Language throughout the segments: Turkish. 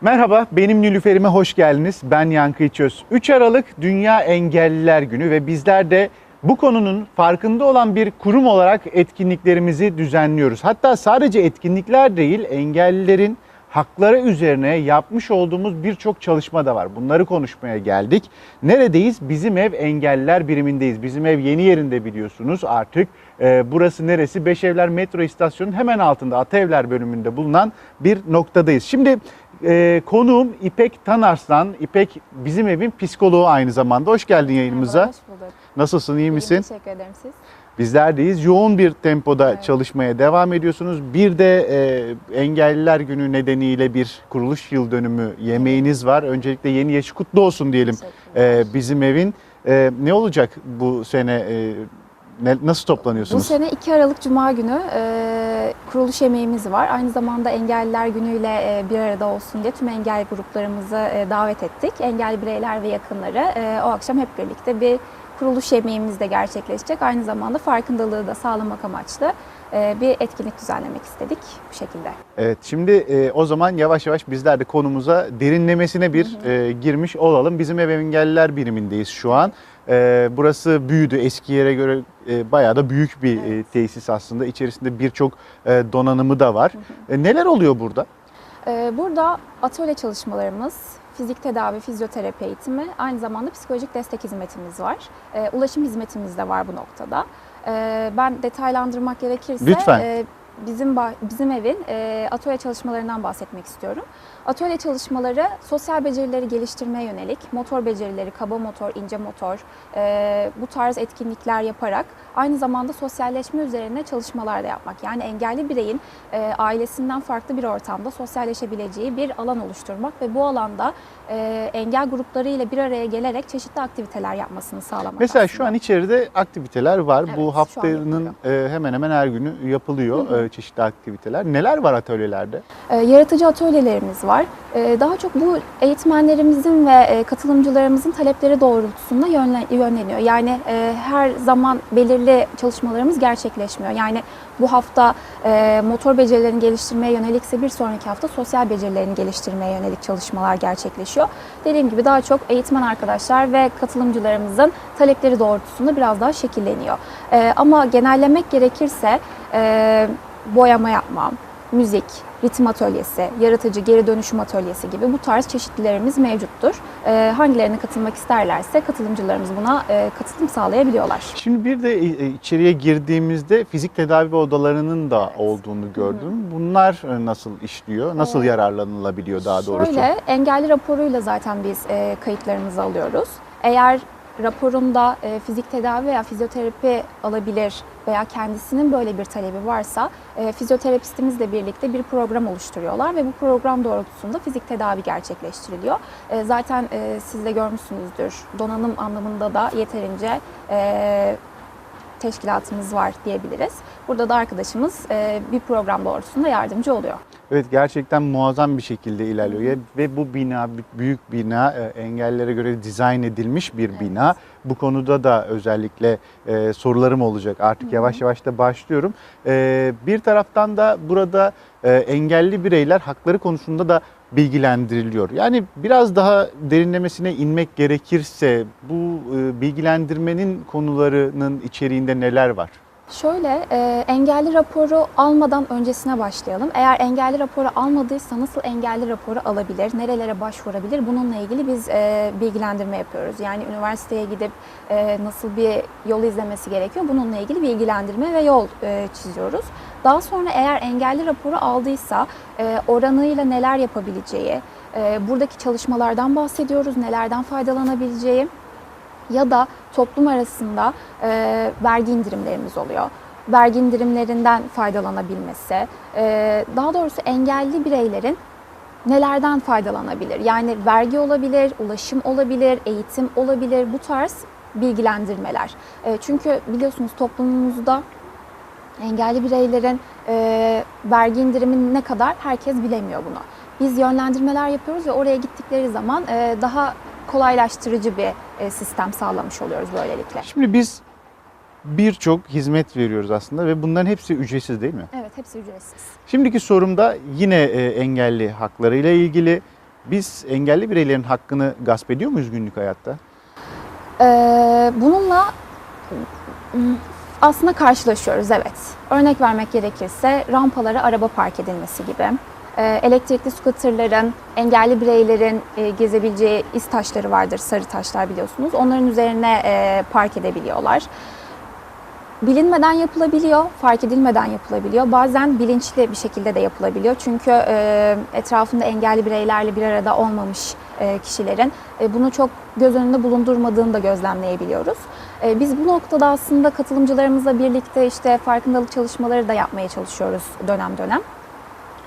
Merhaba, benim Nilüfer'ime hoş geldiniz. Ben Yankı İçöz. 3 Aralık Dünya Engelliler Günü ve bizler de bu konunun farkında olan bir kurum olarak etkinliklerimizi düzenliyoruz. Hatta sadece etkinlikler değil, engellilerin hakları üzerine yapmış olduğumuz birçok çalışma da var. Bunları konuşmaya geldik. Neredeyiz? Bizim ev engelliler birimindeyiz. Bizim ev yeni yerinde biliyorsunuz artık. Ee, burası neresi? Beşevler metro istasyonunun hemen altında Ataevler bölümünde bulunan bir noktadayız. Şimdi e, konuğum İpek Tanarslan. İpek bizim evin psikoloğu aynı zamanda. Hoş geldin yayınımıza. Merhaba, hoş bulduk. Nasılsın, iyi İyiyim, misin? Teşekkür ederim siz. Bizlerdeyiz. Yoğun bir tempoda Evet. çalışmaya devam ediyorsunuz. Bir de e, Engelliler Günü nedeniyle bir kuruluş yıl dönümü yemeğiniz var. Öncelikle yeni yaşı kutlu olsun diyelim Teşekkürler. e, bizim evin. E, ne olacak bu sene? e, ne- nasıl Bu toplanıyorsunuz? sene 2 Aralık Cuma günü e, kuruluş yemeğimiz var. Aynı zamanda Engelliler Günü'yle e, bir arada olsun diye tüm engel gruplarımızı e, davet ettik. Engelli bireyler ve yakınları e, o akşam hep birlikte bir kuruluş yemeğimiz de gerçekleşecek. Aynı zamanda farkındalığı da sağlamak amaçlı e, bir etkinlik düzenlemek istedik bu şekilde. Evet şimdi e, o zaman yavaş yavaş bizler de konumuza derinlemesine bir e, girmiş olalım. Bizim ev engelliler birimindeyiz şu an. E, burası büyüdü eski yere göre e, bayağı da büyük bir e, Evet. tesis aslında. İçerisinde birçok e, donanımı da var. E, neler oluyor burada? Burada atölye çalışmalarımız, fizik tedavi, fizyoterapi eğitimi, aynı zamanda psikolojik destek hizmetimiz var. Ulaşım hizmetimiz de var bu noktada. Ben detaylandırmak gerekirse Lütfen. e, bizim bizim evin e, atölye çalışmalarından bahsetmek istiyorum. Atölye çalışmaları sosyal becerileri geliştirmeye yönelik motor becerileri, kaba motor, ince motor e, bu tarz etkinlikler yaparak aynı zamanda sosyalleşme üzerine çalışmalar da yapmak. Yani engelli bireyin e, ailesinden farklı bir ortamda sosyalleşebileceği bir alan oluşturmak ve bu alanda e, engel grupları ile bir araya gelerek çeşitli aktiviteler yapmasını sağlamak. Mesela aslında. şu an içeride aktiviteler var. Evet, Bu haftanın e, hemen hemen her günü yapılıyor e, çeşitli aktiviteler. Neler var atölyelerde? E, yaratıcı atölyelerimiz var. E, daha çok bu eğitmenlerimizin ve e, katılımcılarımızın talepleri doğrultusunda yönlen- yönleniyor. Yani e, her zaman belirli çalışmalarımız gerçekleşmiyor. Yani bu hafta e, motor becerilerini geliştirmeye yönelikse bir sonraki hafta sosyal becerilerini geliştirmeye yönelik çalışmalar gerçekleşiyor. Dediğim gibi daha çok eğitmen arkadaşlar ve katılımcılarımızın talepleri doğrultusunda biraz daha şekilleniyor. E, ama genellemek gerekirse e, boyama yapmam, müzik, ritim atölyesi, yaratıcı geri dönüşüm atölyesi gibi bu tarz çeşitlilerimiz mevcuttur. Ee, hangilerine katılmak isterlerse katılımcılarımız buna e, katılım sağlayabiliyorlar. Şimdi bir de e, içeriye girdiğimizde fizik tedavi odalarının da Evet. olduğunu gördüm. Bunlar e, nasıl işliyor? Nasıl Ee, yararlanılabiliyor daha doğrusu? Şöyle engelli raporuyla zaten biz e, kayıtlarımızı alıyoruz. Eğer raporunda e, fizik tedavi veya fizyoterapi alabilir veya kendisinin böyle bir talebi varsa e, fizyoterapistimizle birlikte bir program oluşturuyorlar ve bu program doğrultusunda fizik tedavi gerçekleştiriliyor. E, zaten e, siz de görmüşsünüzdür donanım anlamında da yeterince e, teşkilatımız var diyebiliriz. Burada da arkadaşımız e, bir program doğrultusunda yardımcı oluyor. Evet gerçekten muazzam bir şekilde ilerliyor ve bu bina bü- büyük bina e, engellere göre dizayn edilmiş bir Evet. bina. Bu konuda da özellikle e, sorularım olacak. Artık yavaş yavaş da başlıyorum. E, bir taraftan da burada e, engelli bireyler hakları konusunda da bilgilendiriliyor. Yani biraz daha derinlemesine inmek gerekirse bu e, bilgilendirmenin konularının içeriğinde neler var? Şöyle, e, engelli raporu almadan öncesine başlayalım. Eğer engelli raporu almadıysa nasıl engelli raporu alabilir, nerelere başvurabilir bununla ilgili biz e, bilgilendirme yapıyoruz. Yani üniversiteye gidip e, nasıl bir yol izlemesi gerekiyor bununla ilgili bilgilendirme ve yol e, çiziyoruz. Daha sonra eğer engelli raporu aldıysa e, oranıyla neler yapabileceği, e, buradaki çalışmalardan bahsediyoruz, nelerden faydalanabileceği ya da toplum arasında e, vergi indirimlerimiz oluyor. Vergi indirimlerinden faydalanabilmesi, daha doğrusu engelli bireylerin nelerden faydalanabilir? Yani vergi olabilir, ulaşım olabilir, eğitim olabilir, bu tarz bilgilendirmeler. Çünkü biliyorsunuz toplumumuzda engelli bireylerin e, vergi indirimi ne kadar herkes bilemiyor bunu. Biz yönlendirmeler yapıyoruz ve oraya gittikleri zaman e, daha kolaylaştırıcı bir e, sistem sağlamış oluyoruz böylelikle. Şimdi biz birçok hizmet veriyoruz aslında ve bunların hepsi ücretsiz değil mi? Evet, hepsi ücretsiz. Şimdiki sorum da yine e, engelli hakları ile ilgili. Biz engelli bireylerin hakkını gasp ediyor muyuz günlük hayatta? Ee, bununla aslında karşılaşıyoruz evet. Örnek vermek gerekirse rampalara araba park edilmesi gibi. Ee, elektrikli scooterların, engelli bireylerin e, gezebileceği iz taşları vardır, sarı taşlar biliyorsunuz. Onların üzerine e, park edebiliyorlar. Bilinmeden yapılabiliyor, fark edilmeden yapılabiliyor. Bazen bilinçli bir şekilde de yapılabiliyor. Çünkü e, etrafında engelli bireylerle bir arada olmamış kişilerin bunu çok göz önünde bulundurmadığını da gözlemleyebiliyoruz. E, biz bu noktada aslında katılımcılarımızla birlikte işte farkındalık çalışmaları da yapmaya çalışıyoruz dönem dönem.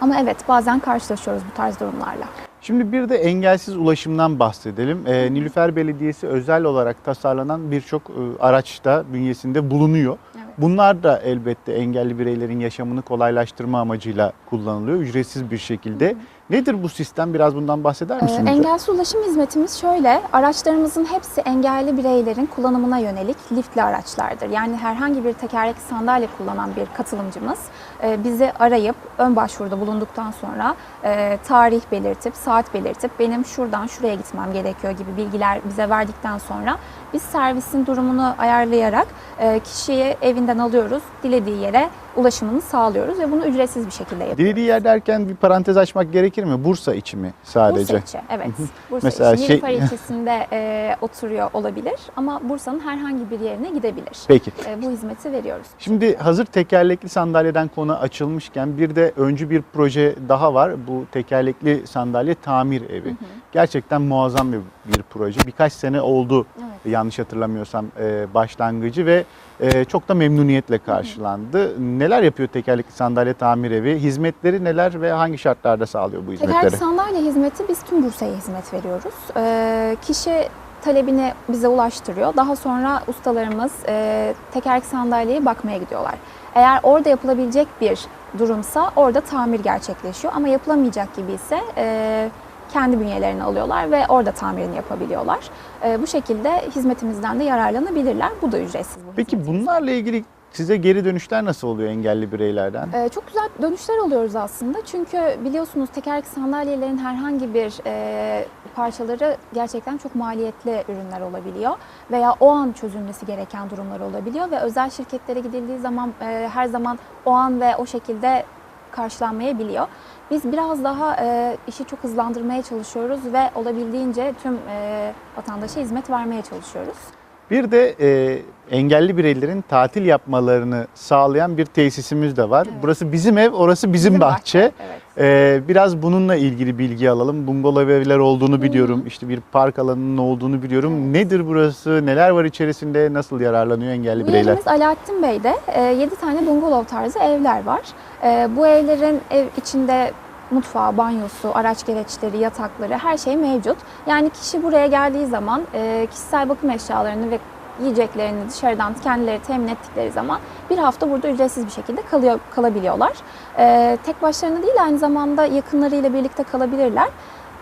Ama evet bazen karşılaşıyoruz bu tarz durumlarla. Şimdi bir de engelsiz ulaşımdan bahsedelim. Ee, Nilüfer Belediyesi özel olarak tasarlanan birçok e, araçta bünyesinde bulunuyor. Evet. Bunlar da elbette engelli bireylerin yaşamını kolaylaştırma amacıyla kullanılıyor ücretsiz bir şekilde. Nedir bu sistem? Biraz bundan bahseder Ee, misiniz? Engelsiz ulaşım hizmetimiz şöyle, araçlarımızın hepsi engelli bireylerin kullanımına yönelik liftli araçlardır. Yani herhangi bir tekerlekli sandalye kullanan bir katılımcımız e, bizi arayıp ön başvuruda bulunduktan sonra e, tarih belirtip, saat belirtip benim şuradan şuraya gitmem gerekiyor gibi bilgiler bize verdikten sonra biz servisin durumunu ayarlayarak e, kişiyi evinden alıyoruz, dilediği yere ulaşımını sağlıyoruz ve bunu ücretsiz bir şekilde yapıyoruz. Dilediği yer derken bir parantez açmak gerekir mi? Bursa içi mi sadece? Bursa içi, evet. Bursa Mesela içi. şey- Nilüfer ilçesinde e, oturuyor olabilir ama Bursa'nın herhangi bir yerine gidebilir. Peki. E, bu hizmeti veriyoruz. Şimdi hazır tekerlekli sandalyeden konu açılmışken bir de öncü bir proje daha var. Bu tekerlekli sandalye tamir evi. Gerçekten muazzam bir, bir proje. Birkaç sene oldu Evet. yanlış hatırlamıyorsam e, başlangıcı ve e, çok da memnuniyetle karşılandı. Neler yapıyor tekerlekli sandalye tamir evi? Hizmetleri neler ve hangi şartlarda sağlıyor bu hizmetleri? Tekerlekli sandalye hizmeti biz tüm Bursa'ya hizmet veriyoruz. E, kişi talebini bize ulaştırıyor. Daha sonra ustalarımız e, tekerlekli sandalyeye bakmaya gidiyorlar. Eğer orada yapılabilecek bir durumsa orada tamir gerçekleşiyor. Ama yapılamayacak gibi ise e, kendi bünyelerine alıyorlar ve orada tamirini yapabiliyorlar. E, bu şekilde hizmetimizden de yararlanabilirler. Bu da ücretsiz. Bu Peki hizmetimiz. bunlarla ilgili size geri dönüşler nasıl oluyor engelli bireylerden? Ee, çok güzel dönüşler alıyoruz aslında. Çünkü biliyorsunuz tekerlekli sandalyelerin herhangi bir e, parçaları gerçekten çok maliyetli ürünler olabiliyor. Veya o an çözülmesi gereken durumlar olabiliyor. Ve özel şirketlere gidildiği zaman e, her zaman o an ve o şekilde karşılanmayabiliyor. Biz biraz daha e, işi çok hızlandırmaya çalışıyoruz ve olabildiğince tüm e, vatandaşa hizmet vermeye çalışıyoruz. Bir de e, engelli bireylerin tatil yapmalarını sağlayan bir tesisimiz de var. Evet. Burası bizim ev, orası bizim, bahçe. Evet. E, biraz bununla ilgili bilgi alalım. Bungalov evler olduğunu biliyorum. İşte bir park alanının olduğunu biliyorum. Evet. Nedir burası? Neler var içerisinde? Nasıl yararlanıyor engelli bireyler? yerimiz Alaaddin Bey'de 7 tane bungalov tarzı evler var. E, bu evlerin ev içinde mutfağı, banyosu, araç gereçleri, yatakları her şey mevcut. Yani kişi buraya geldiği zaman e, kişisel bakım eşyalarını ve yiyeceklerini dışarıdan kendileri temin ettikleri zaman bir hafta burada ücretsiz bir şekilde kalıyor kalabiliyorlar. E, tek başlarına değil aynı zamanda yakınlarıyla birlikte kalabilirler.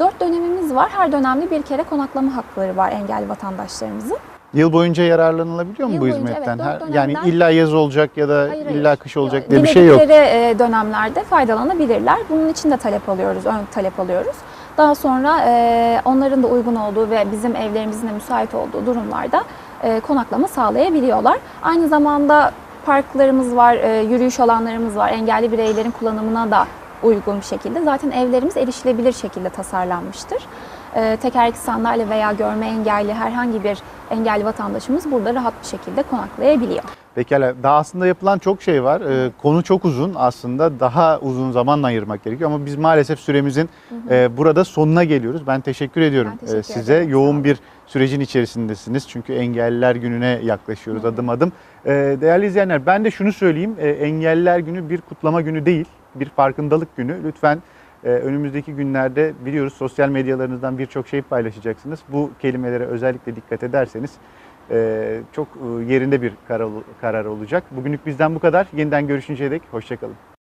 Dört dönemimiz var. Her dönemde bir kere konaklama hakları var engelli vatandaşlarımızın. Yıl boyunca yararlanılabiliyor mu Yıl bu boyunca, hizmetten? evet, dört yani dönemden- illa yaz olacak ya da Hayır, hayır. illa kış olacak diye bir şey yok. diledikleri, e, dönemlerde faydalanabilirler. Bunun için de talep alıyoruz, ön talep alıyoruz. Daha sonra e, onların da uygun olduğu ve bizim evlerimizin de müsait olduğu durumlarda e, konaklama sağlayabiliyorlar. Aynı zamanda parklarımız var, e, yürüyüş alanlarımız var. Engelli bireylerin kullanımına da uygun bir şekilde. Zaten evlerimiz erişilebilir şekilde tasarlanmıştır. E, tekerlekli sandalye veya görme engelli herhangi bir engelli vatandaşımız burada rahat bir şekilde konaklayabiliyor. Pekala. Daha aslında yapılan çok şey var. Ee, konu çok uzun aslında. Daha uzun zaman ayırmak gerekiyor ama biz maalesef süremizin e, burada sonuna geliyoruz. Ben teşekkür ediyorum Ben teşekkür e, size. ederim, Yoğun bir sürecin içerisindesiniz. Çünkü engelliler gününe yaklaşıyoruz adım adım. E, değerli izleyenler ben de şunu söyleyeyim. E, engelliler günü bir kutlama günü değil. Bir farkındalık günü. Lütfen e, önümüzdeki günlerde biliyoruz sosyal medyalarınızdan birçok şey paylaşacaksınız. Bu kelimelere özellikle dikkat ederseniz e, çok e, yerinde bir karar, karar olacak. Bugünlük bizden bu kadar. Yeniden görüşünceye dek hoşçakalın.